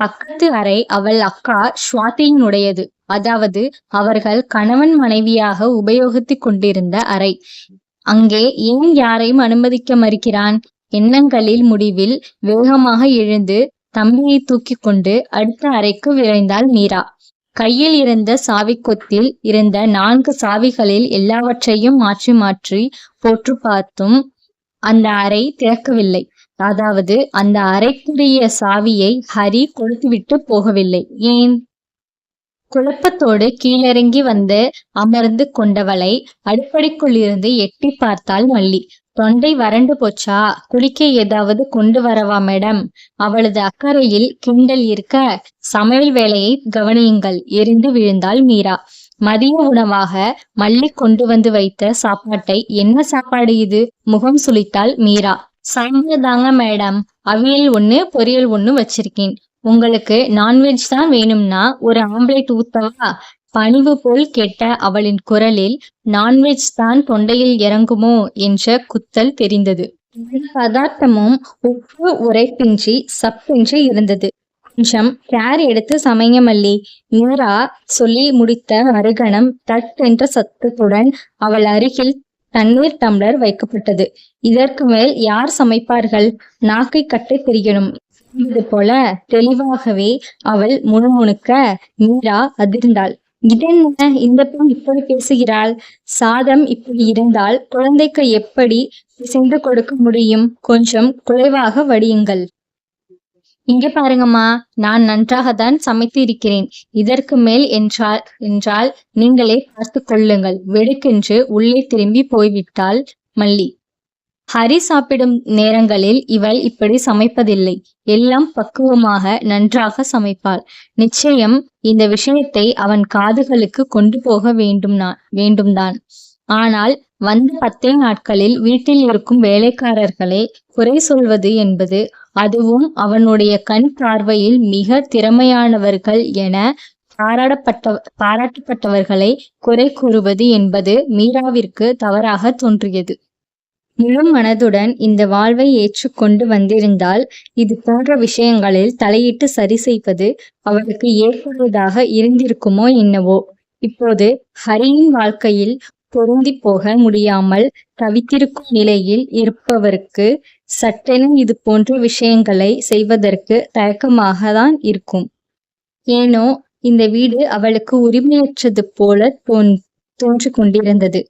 பக்கத்து அறை அவள் அக்கா ஸ்வாதியினுடையது அதாவது அவர்கள் கணவன் மனைவியாக உபயோகித்துக் கொண்டிருந்த அறை. அங்கே ஏன் யாரையும் அனுமதிக்க மறுக்கிறான்? எண்ணங்களில் முடிவில் வேகமாக எழுந்து தம்பியை தூக்கி கொண்டு அடுத்த அறைக்கு விரைந்தாள் மீரா. கையில் இருந்த சாவிக்கொத்தில் இருந்த நான்கு சாவிகளில் எல்லாவற்றையும் மாற்றி மாற்றி போற்று பார்த்தும் அந்த அறை திறக்கவில்லை. அதாவது அந்த அறைக்குரிய சாவியை ஹரி கொடுத்துவிட்டு போகவில்லை. ஏன்? குழப்பத்தோடு கீழிறங்கி வந்து அமர்ந்து கொண்டவளை அடுப்படிக்குள் இருந்து எட்டி பார்த்தாள் மல்லி. தொண்டை வறண்டு போச்சா? குளிக்க ஏதாவது கொண்டு வரவா மேடம்? அவளது அக்கறையில் கிண்டல் இருக்க சமையல் வேலையை கவனியுங்கள் எரிந்து விழுந்தாள் மீரா. மதிய உணவாக மல்லி கொண்டு வந்து வைத்த சாப்பாட்டை என்ன சாப்பாடு இது? முகம் சுளித்தாள் மீரா. சமையதாங்க தாங்க மேடம். அவியல் ஒண்ணு பொரியல் ஒண்ணு வச்சிருக்கேன். உங்களுக்கு நான்வெஜ் தான் வேணும்னா ஒரு ஆம்லேட் ஊத்தவா? பணிவு போல் கேட்ட அவளின் குரலில் நான்வெஜ் தான் தொண்டையில் இறங்குமோ? என்ற குத்தல் தெரிந்தது. பதார்த்தமும் உப்பு உரைப்பின்றி சப்பின்றி இருந்தது. கொஞ்சம் கேர் எடுத்து சமைங்க மல்லி. நேரா சொல்லி முடித்த மறுகணம் தட் என்ற சத்தத்துடன் அவள் அருகில் தண்ணீர் டம்ளர் வைக்கப்பட்டது. இதற்கு மேல் யார் சமைப்பார்கள்? நாக்கை கட்டை தெரியணும் இது போல தெளிவாகவே அவள் முணுமுணுக்க மீரா அதிர்ந்தாள். இதென்ன இந்த பெண் இப்படி பேசுகிறாள்? சாதம் இப்படி இருந்தால் குழந்தைக்கு எப்படி பிசைந்து கொடுக்க முடியும்? கொஞ்சம் குறைவாக வடியுங்கள். இங்க பாருங்கம்மா நான் நன்றாகத்தான் சமைத்து இருக்கிறேன் இதற்கு மேல் என்றால் என்றால் நீங்களே பார்த்து கொள்ளுங்கள். வெடுக்கென்று உள்ளே திரும்பி போய்விட்டாள் மல்லி. ஹரி சாப்பிடும் நேரங்களில் இவள் இப்படி சமைப்பதில்லை. எல்லாம் பக்குவமாக நன்றாக சமைப்பாள். நிச்சயம் இந்த விஷயத்தை அவன் காதுகளுக்கு கொண்டு போக வேண்டும் வேண்டும்தான். ஆனால் வந்த பத்தே நாட்களில் வீட்டில் இருக்கும் வேலைக்காரர்களை குறை சொல்வது என்பது அதுவும் அவனுடைய கண் பார்வையில் மிக திறமையானவர்கள் என பாராட்டப்பட்ட பாராட்டப்பட்டவர்களை குறை கூறுவது என்பது மீராவிற்கு தவறாக தோன்றியது. முழு மனதுடன் இந்த வாழ்வை ஏற்றுக்கொண்டு வந்திருந்தால் இது போன்ற விஷயங்களில் தலையிட்டு சரி செய்வது அவருக்கு ஏற்படுவதாக இருந்திருக்குமோ என்னவோ. இப்போது ஹரியின் வாழ்க்கையில் பொருந்தி போக முடியாமல் தவித்திருக்கும் நிலையில் இருப்பவருக்கு சட்டென இது போன்ற விஷயங்களை செய்வதற்கு தயக்கமாக தான் இருக்கும். ஏனோ இந்த வீடு அவளுக்கு உரிமையற்றது போல தோன் தோன்று கொண்டிருந்தது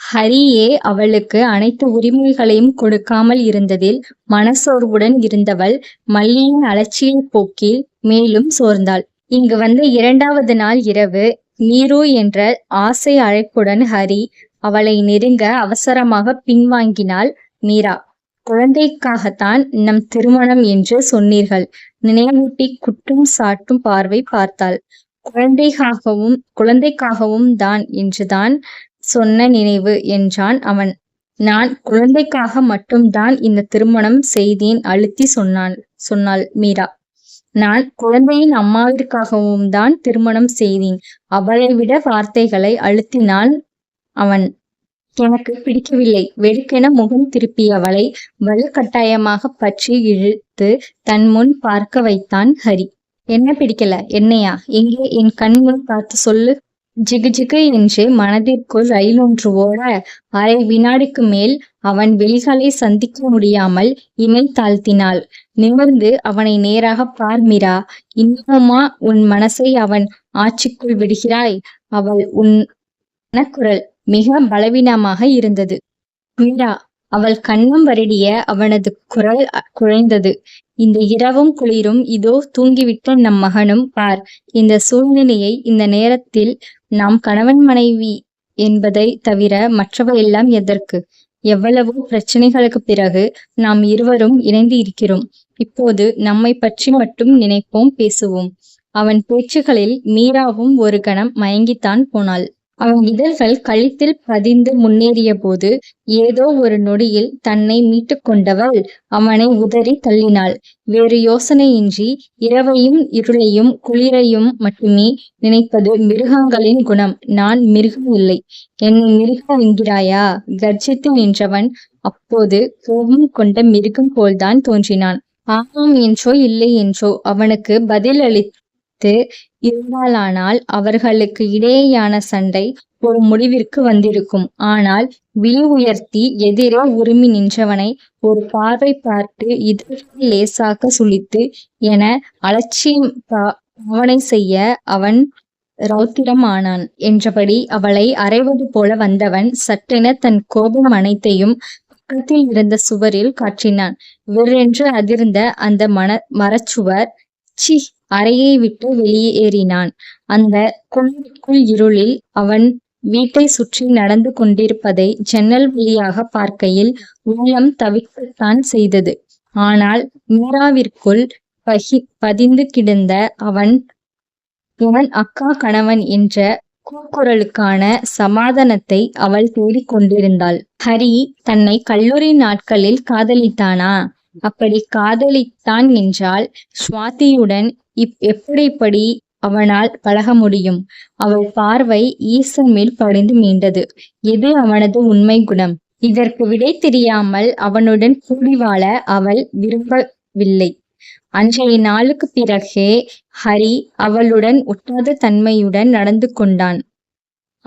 ஹரியே அவளுக்கு அனைத்து உரிமைகளையும் கொடுக்காமல் இருந்ததில் மனசோர்வுடன் இருந்தவள் மல்லியின் அலட்சிய போக்கில் மேலும் சோர்ந்தாள். இங்கு வந்த இரண்டாவது நாள் இரவு நீரு என்ற ஆசை அழைப்புடன் ஹரி அவளை நெருங்க அவசரமாக பின்வாங்கினாள் மீரா. குழந்தைக்காகத்தான் நம் திருமணம் என்று சொன்னீர்கள். நினைவூட்டி குற்றம் சாட்டும் பார்வை பார்த்தாள். குழந்தைக்காகவும் குழந்தைக்காகவும் தான் என்றுதான் சொன்ன நினைவு என்றான் அவன். நான் குழந்தைக்காக மட்டும்தான் இந்த திருமணம் செய்தேன் அழுத்தி சொன்னான் சொன்னாள் மீரா. நான் குழந்தையின் அம்மாவிற்காகவும் தான் திருமணம் செய்தேன். அவளை விட வார்த்தைகளை அழுத்தினான் அவன். எனக்கு பிடிக்கவில்லை. வெடுக்கென முகம் திருப்பியவளை வலுக்கட்டாயமாக பற்றி இழுத்து தன் முன் பார்க்க வைத்தான் ஹரி. என்ன பிடிக்கல? என்னையா? எங்கே என் கண் முன் பார்த்து சொல்லு. ஜிகு ஜிகு என்று மனதிற்குள் ரயில் ஒன்று ஓட அரை வினாடிக்கு மேல் அவன் வெளிகளை சந்திக்க முடியாமல் இமை தாழ்த்தினாள். நிமிர்ந்து அவனை நேராக பார்மிரா இன்னுமா உன் மனசை அவன் ஆட்சிக்குள் விடுகிறாய்? அவள் உன் மனக்குரல். மிக பலவீனமாக இருந்தது. மீரா அவள் கண்ணம் வருடிய அவனது குரல் குழைந்தது. இந்த இரவும் குளிரும் இதோ தூங்கிவிட்ட நம் மகனும் பார் இந்த சூழ்நிலையை இந்த நேரத்தில் நாம் கணவன் மனைவி என்பதை தவிர மற்றவையெல்லாம் எதற்கு? எவ்வளவோ பிரச்சனைகளுக்கு பிறகு நாம் இருவரும் இணைந்து இருக்கிறோம். இப்போது நம்மை பற்றி மட்டும் நினைப்போம் பேசுவோம். அவன் பேச்சுகளில் மீராவும் ஒரு கணம் மயங்கித்தான் போனாள். அவன் இதழ்கள் கழுத்தில் பதிந்து முன்னேறிய போது ஏதோ ஒரு நொடியில் தன்னை மீட்டு கொண்டவள் அவனை உதறி தள்ளினாள். வேறு யோசனையின்றி இரவையும் இருளையும் குளிரையும் மட்டுமே நினைப்பது மிருகங்களின் குணம். நான் மிருகம் இல்லை. என்னை மிருகம் என்கிறாயா? கர்ஜித்து நின்றவன் அப்போது கோபம் கொண்ட மிருகம் போல்தான் தோன்றினான். ஆமாம் என்றோ இல்லை என்றோ அவனுக்கு பதில் அளி பார்த்து இருந்தாலானால் அவர்களுக்கு இடையேயான சண்டை ஒரு முடிவிற்கு வந்திருக்கும். ஆனால் விழி உயர்த்தி எதிரே உருமி நின்றவனை ஒரு பார்வை பார்த்து இதழ்களை லேசாக சுழித்து என அலட்சியம் பா- பாவனை செய்ய அவன் ரௌத்திரமானான் என்றபடி அவளை அறைவது போல வந்தவன் சட்டென தன் கோபம் அனைத்தையும் பக்கத்தில் இருந்த சுவரில் காற்றினான் வெறென்று அதிர்ந்த அந்த மன மரச்சுவர் சி அறையை விட்டு வெளியேறினான். அந்த குளிருக்குள் இருளில் அவன் வீட்டை சுற்றி நடந்து கொண்டிருப்பதை ஜன்னல் வழியாக பார்க்கையில் உள்ளம் தவிக்கத்தான் செய்தது. ஆனால் மீராவிற்குள் பகி பதிந்து கிடந்த அவன் இவன் அக்கா கணவன் என்ற கூக்குரலுக்கான சமாதானத்தை அவள் தேடிக் கொண்டிருந்தாள் ஹரி தன்னை கல்லூரி நாட்களில் காதலித்தானா? அப்படி காதலித்தான் என்றால் சுவாதியுடன் இப் எப்படிப்படி அவனால் பழக முடியும்? அவள் பார்வை ஈசன் மேல் படிந்து மீண்டது. எது அவனது உண்மை குணம்? இதற்கு விடை தெரியாமல் அவனுடன் கூடி வாழ அவள் விரும்பவில்லை. அன்றைய நாளுக்கு பிறகே ஹரி அவளுடன் ஒட்டாத தன்மையுடன் நடந்து கொண்டான்.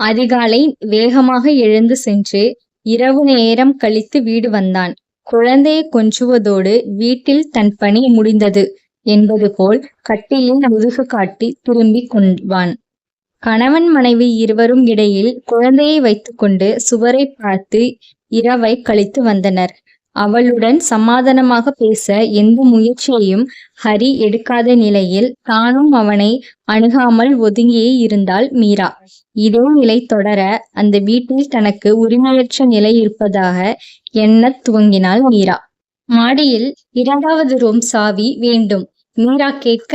அதிகாலை வேகமாக எழுந்து சென்று இரவு நேரம் கழித்து வீடு வந்தான். குழந்தையை கொஞ்சுவதோடு வீட்டில் தன் பணி முடிந்தது என்பது போல் கட்டிலில் முதுகு காட்டி திரும்பி கொள்வான். கணவன் மனைவி இருவரும் இடையில் குழந்தையை வைத்துக்கொண்டு சுவரை பார்த்து இரவை கழித்து வந்தனர். அவளுடன் சமாதானமாக பேச எந்த முயற்சியையும் ஹரி எடுக்காத நிலையில் தானும் அவனை அணுகாமல் ஒதுங்கியே இருந்தாள் மீரா. இதே நிலை தொடர அந்த வீட்டில் தனக்கு உரிமையற்ற நிலை இருப்பதாக எண்ணத் துவங்கினாள் மீரா. மாடியில் இரண்டாவது ரூம் சாவி வேண்டும். மீரா கேட்க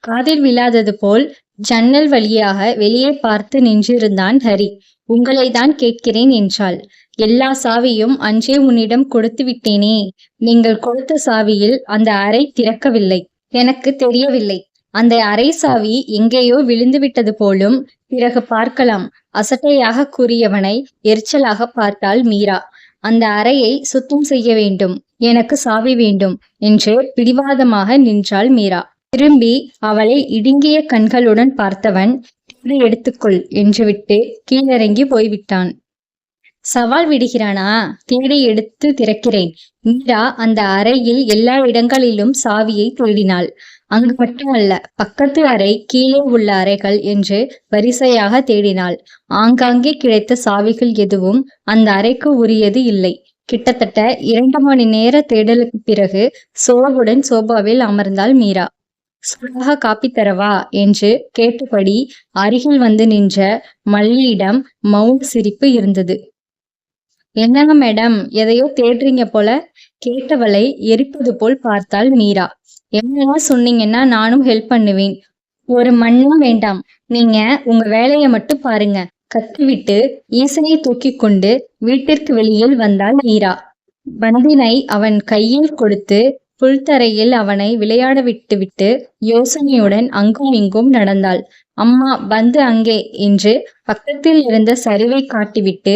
காதில் விழாதது போல் ஜன்னல் வழியாக வெளியே பார்த்து நின்றிருந்தான் ஹரி. உங்களை தான் கேட்கிறேன் என்றாள். எல்லா சாவியும் அன்றே உன்னிடம் கொடுத்து விட்டேனே நீங்கள் கொடுத்த சாவியில் அந்த அறை திறக்கவில்லை. எனக்கு தெரியவில்லை. அந்த அறை சாவி எங்கேயோ விழுந்து விட்டது போலும் பிறகு பார்க்கலாம். அசட்டையாக கூறியவனை எரிச்சலாக பார்த்தாள் மீரா. அந்த அறையை சுத்தம் செய்ய வேண்டும். எனக்கு சாவி வேண்டும் என்று பிடிவாதமாக நின்றாள் மீரா. திரும்பி அவளை இடுங்கிய கண்களுடன் பார்த்தவன் எடுத்துக்கொள் என்று விட்டு கீழிறங்கி போய்விட்டான். சவால் விடுகிறானா? தேடி எடுத்து திறக்கிறேன். மீரா அந்த அறையில் எல்லா இடங்களிலும் சாவியை தேடினாள். அங்கு மட்டுமல்ல பக்கத்து அறை கீழே உள்ள அறைகள் என்று வரிசையாக தேடினாள். ஆங்காங்கே கிடைத்த சாவிகள் எதுவும் அந்த அறைக்கு உரியது இல்லை. கிட்டத்தட்ட இரண்டு மணி நேர தேடலுக்கு பிறகு சோர்வுடன் சோபாவில் அமர்ந்தாள் மீரா. சூடாக காப்பி தரவா? என்று கேட்டபடி அருகில் வந்து நின்ற மல்லியிடம் மவுண்ட் சிரிப்பு இருந்தது. என்னங்க மேடம் எதையோ தேடுறீங்க போல. கேட்டவளை எரிப்பது போல் பார்த்தாள் மீரா. என்னென்ன சொன்னீங்கன்னா நானும் ஹெல்ப் பண்ணுவேன். ஒரு மண்ணும் வேண்டாம். நீங்க உங்க வேலையை மட்டும் பாருங்க. கத்திவிட்டு ஈசனை தூக்கி கொண்டு வீட்டிற்கு வெளியில் வந்தாள் மீரா. பந்தினை அவன் கையில் கொடுத்து புல்தரையில் அவனை விளையாட விட்டுவிட்டு யோசனையுடன் அங்கும் இங்கும் நடந்தாள். அம்மா பந்து அங்கே என்று பக்கத்தில் இருந்த சரிவை காட்டிவிட்டு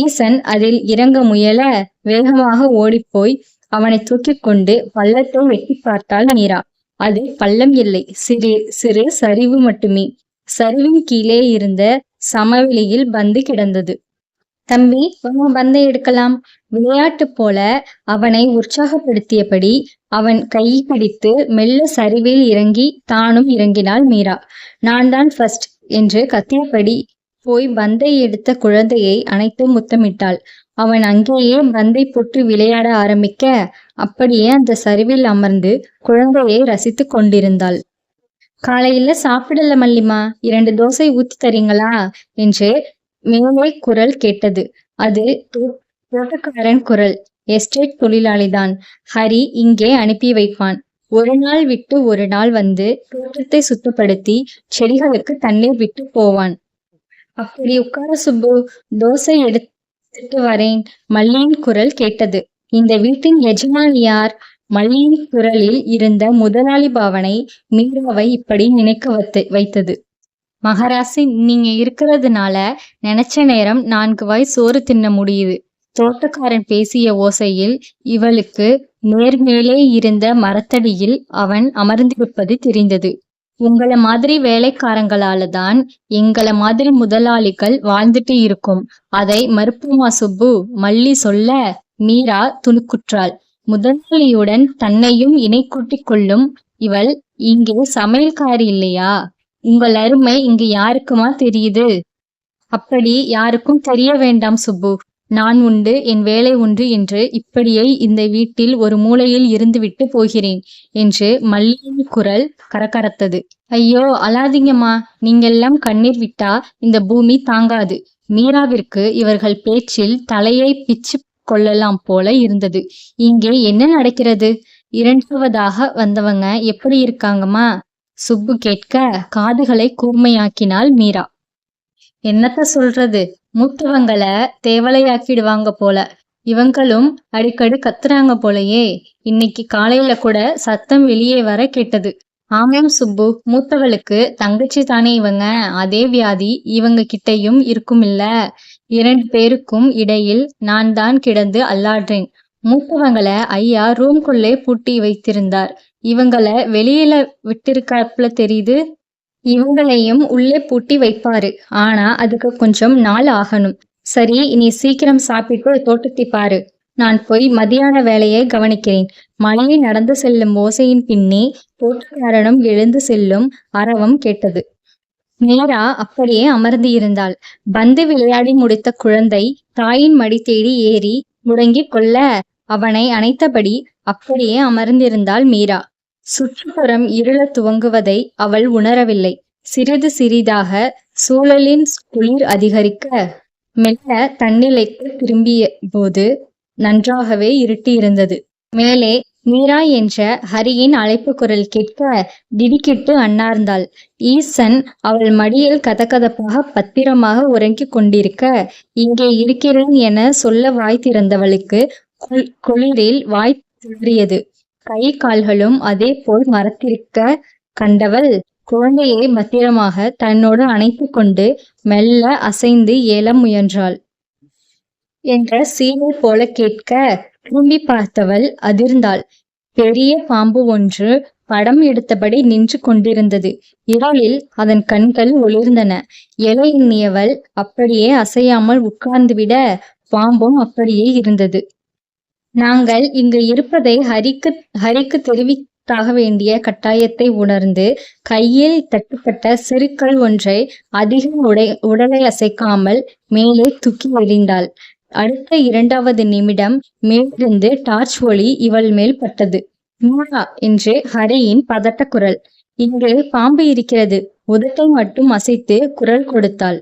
ஈசன் அதில் இறங்க முயல வேகமாக ஓடிப்போய் அவனை தூக்கிக் கொண்டு பள்ளத்தை வெட்டி பார்த்தாள் மீரா. அது பள்ளம் இல்லை. சிறு சிறு சரிவு மட்டுமே. சரிவின் கீழே இருந்த சமவெளியில் பந்து கிடந்தது. தம்பி பந்தை எடுக்கலாம். விளையாட்டு போல அவனை உற்சாகப்படுத்தியபடி அவன் கை பிடித்து மெல்ல சரிவில் இறங்கி தானும் இறங்கினாள் மீரா. நான் தான் ஃபர்ஸ்ட் என்று கத்தியபடி போய் பந்தை எடுத்த குழந்தையை அணைத்து முத்தமிட்டாள். அவன் அங்கேயே பந்தை போட்டு விளையாட ஆரம்பிக்க அப்படியே அந்த சரிவில் அமர்ந்து குழந்தையை ரசித்துக் கொண்டிருந்தாள். காலையில சாப்பிடல மல்லிமா இரண்டு தோசை ஊத்தி தரீங்களா? என்று மேலே குரல் கேட்டது. அது தோட்டக்காரன் குரல். எஸ்டேட் தொழிலாளிதான். ஹரி இங்கே அனுப்பி வைப்பான். ஒரு நாள் விட்டு ஒரு நாள் வந்து தோட்டத்தை சுத்தப்படுத்தி செடிகளுக்கு தண்ணீர் விட்டு போவான். அப்படி உட்கார சுப்பு தோசை எடுத்துட்டு வரேன். மல்லியின் குரல் கேட்டது. இந்த வீட்டின் எஜமான் யார்? மல்லியின் குரலில் இருந்த முதலாளி பாவனை மீராவை இப்படி நினைக்க வைத்து வைத்தது. மகராசி நீங்க இருக்கிறதுனால நினைச்ச நேரம் நான்கு வாய் சோறு தின்ன முடியுது. தோட்டக்காரன் பேசிய ஓசையில் இவளுக்கு நேர்மேலே இருந்த மரத்தடியில் அவன் அமர்ந்திருப்பது தெரிந்தது. உங்கள மாதிரி வேலைக்காரங்களால தான் எங்கள மாதிரி முதலாளிகள் வாழ்ந்துட்டு இருக்கும். அதை மறுப்புமா சுப்பு? மல்லி சொல்ல மீரா துணுக்குற்றாள். முதலாளியுடன் தன்னையும் இணை கூட்டிக் கொள்ளும் இவள் இங்கே சமையல்காரி இல்லையா? உங்கள் அருமை இங்கு யாருக்குமா தெரியுது? அப்படி யாருக்கும் தெரிய வேண்டாம் சுப்பு. நான் உண்டு என் வேலை உண்டு என்று இப்படியே இந்த வீட்டில் ஒரு மூலையில் இருந்துவிட்டு போகிறேன் என்று மல்லியின் குரல் கரகரத்தது. ஐயோ அழாதீங்கம்மா. நீங்கெல்லாம் கண்ணீர் விட்டா இந்த பூமி தாங்காது. மீராவிற்கு இவர்கள் பேச்சில் தலையை பிச்சு கொள்ளலாம் போல இருந்தது. இங்கே என்ன நடக்கிறது? இரண்டாவதாக வந்தவங்க எப்படி இருக்காங்கம்மா? சுப்பு கேட்க காதுகளை கூர்மையாக்கினாள் மீரா. என்னத்த சொல்றது? மூத்தவங்கள தேவலையாக்கிடுவாங்க போல. இவங்களும் அடிக்கடி கத்துறாங்க போலயே. இன்னைக்கு காலையில கூட சத்தம் வெளியே வர கேட்டது. ஆமாம் சுப்பு மூத்தவளுக்கு தங்கச்சி தானே இவங்க. அதே வியாதி இவங்க கிட்டயும் இருக்குமில்ல. இரண்டு பேருக்கும் இடையில் நான் தான் கிடந்து அல்லாடுறேன். மூத்தவங்கள ஐயா ரூம்குள்ளே பூட்டி வைத்திருந்தார். இவங்களை வெளியில விட்டிருக்காப்புல தெரியுது. இவங்களையும் உள்ளே பூட்டி வைப்பாரு. ஆனா அதுக்கு கொஞ்சம் நாள் ஆகணும். சரி நீ சீக்கிரம் சாப்பிட்டு தோட்டத்தை பாரு. நான் போய் மதியான வேலையை கவனிக்கிறேன். மலையை நடந்து செல்லும் ஓசையின் பின்னே தோட்டக்காரனும் எழுந்து செல்லும் அரவம் கேட்டது. மீரா அப்படியே அமர்ந்து இருந்தாள் பந்து விளையாடி முடித்த குழந்தை தாயின் மடி தேடி ஏறி முடங்கிக் கொள்ள அவனை அணைத்தபடி அப்படியே அமர்ந்திருந்தாள் மீரா. சுற்றுப்புறம் இருளத் துவங்குவதை அவள் உணரவில்லை. சிறிது சிறிதாக சூழலின் குளிர் அதிகரிக்க மெல்ல தன்னிலைக்கு திரும்பிய போது நன்றாகவே இருட்டியிருந்தது. மேலே மீரா என்ற ஹரியின் அழைப்பு குரல் கேட்க திடுக்கிட்டு அன்னார்ந்தாள். ஈசன் அவள் மடியில் கதகதப்பாக பத்திரமாக உறங்கிக் கொண்டிருக்க இங்கே இருக்கிறேன் என சொல்ல வாய் திறந்தவளுக்கு குள்- குளிரில் வாய் துளறியது கை கால்களும் அதே போல் மரத்திருக்க கண்டவள். குழந்தையை பத்திரமாக தன்னோடு அணைத்து கொண்டு மெல்ல அசைந்து ஏல முயன்றாள். என்ற சீனை போல கேட்க திரும்பி பார்த்தவள் அதிர்ந்தாள். பெரிய பாம்பு ஒன்று படம் எடுத்தபடி நின்று கொண்டிருந்தது. இருளில் அதன் கண்கள் ஒளிர்ந்தன. இலை எண்ணியவள் அப்படியே அசையாமல் உட்கார்ந்துவிட பாம்பும் அப்படியே இருந்தது. நாங்கள் இங்கு இருப்பதை ஹரிக்கு ஹரிக்கு தெரிவித்தாக வேண்டிய கட்டாயத்தை உணர்ந்து கையில் தட்டுப்பட்ட சிறுக்கல் ஒன்றை அதிகம் உடை உடலை அசைக்காமல் மேலே தூக்கி எறிந்தாள். அடுத்த இரண்டாவது நிமிடம் மேலிருந்து டார்ச் ஒளி இவள் மேல் பட்டது. மூலா என்று ஹரியின் பதட்ட குரல். இங்கு பாம்பு இருக்கிறது. உதட்டை மட்டும் அசைத்து குரல் கொடுத்தாள்.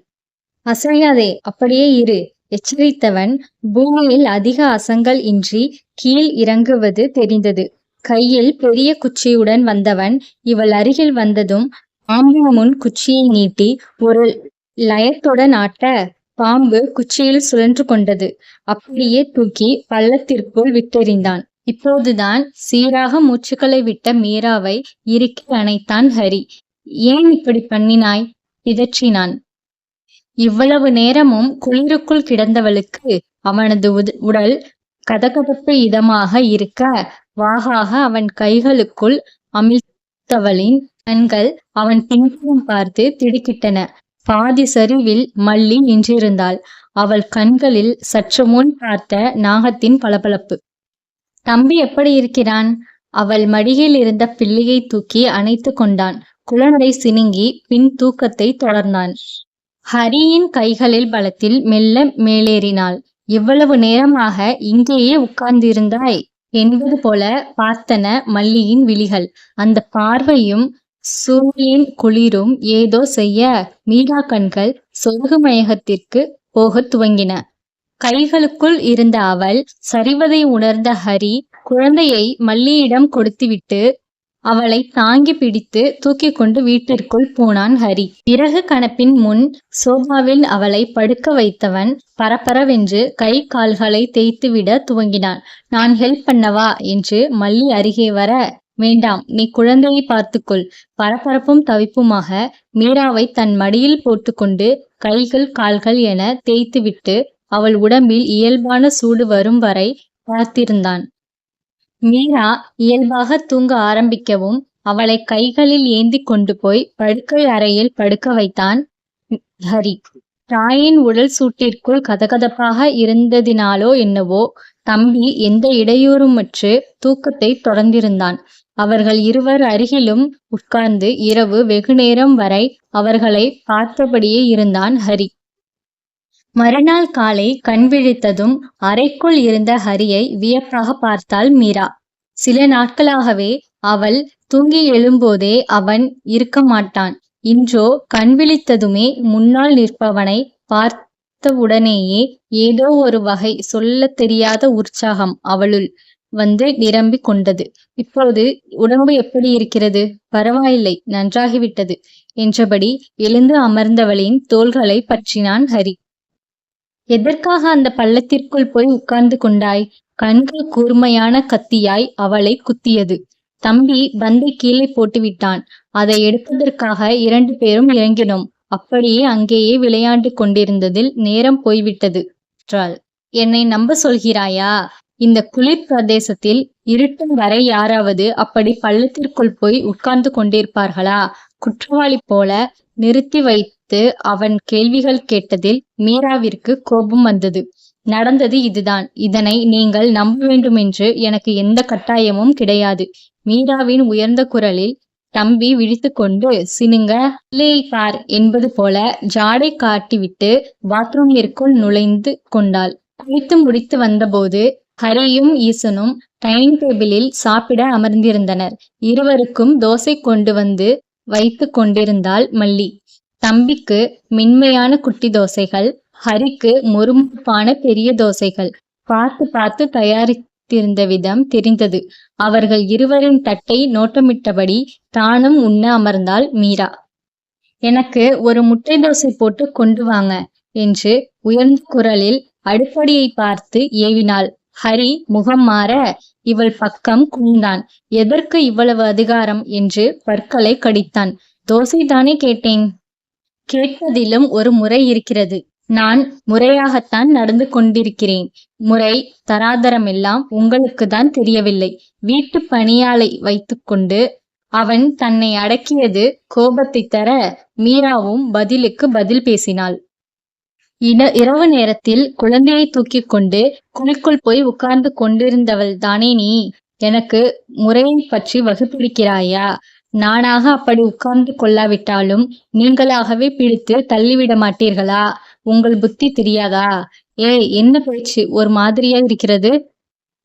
அசையாதே அப்படியே இரு. எச்சரித்தவன் பூமியில் அதிக அசங்கல் இன்றி கீழ் இறங்குவது தெரிந்தது. கையில் பெரிய குச்சியுடன் வந்தவன் இவள் அருகில் வந்ததும் பாம்பு முன் குச்சியை நீட்டி ஒரு லயத்துடன் ஆட்ட பாம்பு குச்சியில் சுழன்று கொண்டது. அப்படியே தூக்கி பள்ளத்திற்குள் விட்டெறிந்தான். இப்போதுதான் சீராக மூச்சுக்களை விட்ட மீராவை இறுக்கி அணைத்தான் ஹரி. ஏன் இப்படி பண்ணினாய்? பிதற்றினான். இவ்வளவு நேரமும் குளிருக்குள் கிடந்தவளுக்கு அவனது உடல் கதகதப்பு இதமாக இருக்க வாகாக அவன் கைகளுக்குள் அமிழ்த்தவளின் கண்கள் அவன் பின்புறம் பார்த்து திடுக்கிட்டன. பாதி சரிவில் மல்லி நின்றிருந்தாள். அவள் கண்களில் சற்று முன் பார்த்த நாகத்தின் பளபளப்பு. தம்பி எப்படி இருக்கிறான்? அவள் மடியில் இருந்த பிள்ளையை தூக்கி அணைத்து கொண்டான். குழந்தை சினுங்கி பின் தூக்கத்தை தொடர்ந்தான். ஹரியின் கைகளில் பலத்தில் மெல்ல மேலேறினாள். இவ்வளவு நேரமாக இங்கேயே உட்கார்ந்திருந்தாய்? என்பது போல பார்த்தன மல்லியின் விழிகள். அந்த பார்வையும் சூரியன் குளிரும் ஏதோ செய்ய மீரா கண்கள் சொருகு மயகத்திற்கு போகத் துவங்கின. கைகளுக்குள் இருந்த அவள் சரிவதை உணர்ந்த ஹரி குழந்தையை மல்லியிடம் கொடுத்துவிட்டு அவளை தாங்கி பிடித்து தூக்கிக் கொண்டு வீட்டிற்குள் போனான் ஹரி. பிறகு கணப்பின் முன் சோபாவில் அவளை படுக்க வைத்தவன் பரபரவென்று கை கால்களை தேய்த்துவிட துவங்கினான். நான் ஹெல்ப் பண்ணவா என்று மல்லி அருகே வர வேண்டாம் நீ குழந்தையை பார்த்துக்கொள். பரபரப்பும் தவிப்புமாக மீராவை தன் மடியில் போட்டுக்கொண்டு கைகள் கால்கள் என தேய்த்துவிட்டு அவள் உடம்பில் இயல்பான சூடு வரும் வரை பார்த்திருந்தான் மீரா இயல்பாக தூங்க ஆரம்பிக்கவும் அவளை கைகளில் ஏந்தி கொண்டு போய் படுக்கை அறையில் படுக்க வைத்தான். ஹரி ராயின் உடல் சூட்டிற்குள் கதகதப்பாக இருந்ததினாலோ என்னவோ தம்பி எந்த இடையூறுமற்று தூக்கத்தை தொடர்ந்திருந்தான். அவர்கள் இருவர் அருகிலும் உட்கார்ந்து இரவு வெகுநேரம் வரை அவர்களை பார்த்தபடியே இருந்தான் ஹரி. மறுநாள் காலை கண் விழித்ததும் அறைக்குள் இருந்த ஹரியை வியப்பாக பார்த்தாள் மீரா. சில நாட்களாகவே அவள் தூங்கி எழும்போதே அவன் இருக்க மாட்டான். இன்றோ கண் விழித்ததுமே முன்னால் நிற்பவனை பார்த்தவுடனேயே ஏதோ ஒரு வகை சொல்லத் தெரியாத உற்சாகம் அவளுள் வந்து நிரம்பி கொண்டது. இப்போது உடம்பு எப்படி இருக்கிறது? பரவாயில்லை நன்றாகிவிட்டது என்றபடி எழுந்து அமர்ந்தவளின் தோள்களை பற்றினான் ஹரி. எதற்காக அந்த பள்ளத்திற்குள் போய் உட்கார்ந்து கொண்டாய்? கண்கள் கூர்மையான கத்தியாய் அவளை குத்தியது. தம்பி பந்தை கீழே போட்டுவிட்டான். அதை எடுப்பதற்காக இரண்டு பேரும் இறங்கினோம். அப்படியே அங்கேயே விளையாண்டு கொண்டிருந்ததில் நேரம் போய்விட்டது. என்னை நம்ப சொல்கிறாயா? இந்த குளிர் பிரதேசத்தில் இருட்டும் வரை யாராவது அப்படி பள்ளத்திற்குள் போய் உட்கார்ந்து கொண்டிருப்பார்களா? குற்றவாளி போல நிறுத்தி குறித்து அவன் கேள்விகள் கேட்டதில் மீராவிற்கு கோபம் வந்தது. நடந்தது இதுதான். இதனை நீங்கள் நம்ப வேண்டுமென்று எனக்கு எந்த கட்டாயமும் கிடையாது. மீராவின் உயர்ந்த குரலில் தம்பி விழித்துக்கொண்டு சினுங்க பார் என்பது போல ஜாடை காட்டிவிட்டு பாத்ரூமிற்குள் நுழைந்து கொண்டாள். குளித்து முடித்து வந்தபோது ஹரியும் ஈசனும் டைனிங் டேபிளில் சாப்பிட அமர்ந்திருந்தனர். இருவருக்கும் தோசை கொண்டு வந்து வைத்து கொண்டிருந்தாள் மல்லி. தம்பிக்கு மென்மையான குட்டி தோசைகள் ஹரிக்கு முறுமுறுப்பான பெரிய தோசைகள். பார்த்து பார்த்து தயாரித்திருந்த விதம் தெரிந்தது. அவர்கள் இருவரின் தட்டை நோட்டமிட்டபடி தானும் உண்ண அமர்ந்தாள் மீரா. எனக்கு ஒரு முட்டை தோசை போட்டு கொண்டு வாங்க என்று உயர்ந்த குரலில் அடுப்படியை பார்த்து ஏவினாள். ஹரி முகம் மாற இவள் பக்கம் குனிந்தான். எதற்கு இவ்வளவு அதிகாரம்? என்று பற்களை கடித்தான். தோசை தானே கேட்டேன். கேட்பதிலும் ஒரு முறை இருக்கிறது. நான் முறையாகத்தான் நடந்து கொண்டிருக்கிறேன். முறை தராதரம் எல்லாம் உங்களுக்கு தான் தெரியவில்லை. வீட்டு பணியாளை வைத்துக்கொண்டு அவன் தன்னை அடக்கியது கோபத்தை தர மீராவும் பதிலுக்கு பதில் பேசினாள். இன இரவு நேரத்தில் குழந்தையை தூக்கி கொண்டு குழிக்குள் போய் உட்கார்ந்து கொண்டிருந்தவள் தானே நீ? எனக்கு முறையை பற்றி வகுப்பிடிக்கிறாயா நானாக அப்படி உட்கார்ந்து கொள்ளாவிட்டாலும் நீங்களாகவே பிடித்து தள்ளிவிட மாட்டீர்களா? உங்கள் புத்தி தெரியாதா? ஏய் என்ன பேச்சு? ஒரு மாதிரியா இருக்கிறது?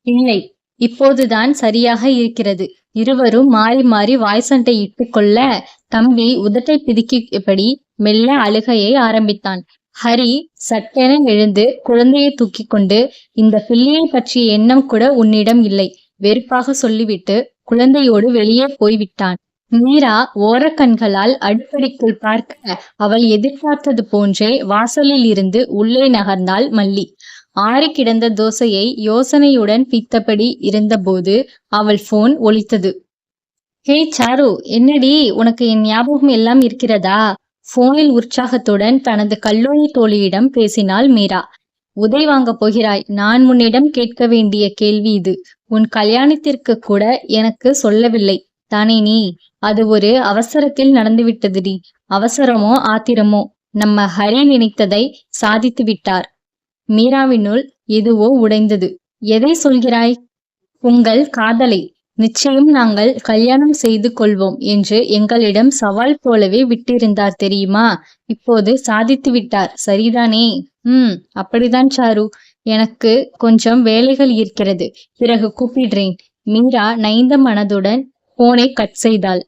இல்லை இப்போதுதான் சரியாக இருக்கிறது. இருவரும் மாறி மாறி வாய் சண்டை இட்டுக் கொள்ள தம்பி உதட்டை பிதுக்கியபடி மெல்ல அழுகையை ஆரம்பித்தான். ஹரி சட்டென எழுந்து குழந்தையை தூக்கி கொண்டு இந்த பிள்ளையை பற்றிய எண்ணம் கூட உன்னிடம் இல்லை வெறுப்பாக சொல்லிவிட்டு குழந்தையோடு வெளியே போய்விட்டான். மீரா ஓரக்கண்களால் அடுப்படிக்குள் பார்க்க அவள் எதிர்பார்த்தது போன்றே வாசலில் இருந்து உள்ளே நகர்ந்தாள் மல்லி. ஆறி கிடந்த தோசையை யோசனையுடன் பித்தபடி இருந்தபோது அவள் போன் ஒலித்தது. ஹே சாரு என்னடி? உனக்கு என் ஞாபகம் எல்லாம் இருக்கிறதா? போனில் உற்சாகத்துடன் தனது கல்லூரி தோழியிடம் பேசினாள் மீரா. உதை வாங்க போகிறாய். நான் உன்னிடம் கேட்க வேண்டிய கேள்வி இது. உன் கல்யாணத்திற்கு கூட எனக்கு சொல்லவில்லை. தானே நீ? அது ஒரு அவசரத்தில் நடந்துவிட்டதுடி. அவசரமோ ஆத்திரமோ? நம்ம ஹரி நினைத்ததை சாதித்து விட்டார். மீராவினுள் எதுவோ உடைந்தது. எதை சொல்கிறாய்? உங்கள் காதலை. நிச்சயம் நாங்கள் கல்யாணம் செய்து கொள்வோம் என்று எங்களிடம் சவால் போலவே விட்டிருந்தார் தெரியுமா? இப்போது சாதித்து விட்டார். சரிதானே? ம் அப்படிதான் சாரு. எனக்கு கொஞ்சம் வேலைகள் இருக்கிறது. பிறகு கூப்பிடுறேன். மீரா நைந்த மனதுடன் போனை கட் செய்தாள்.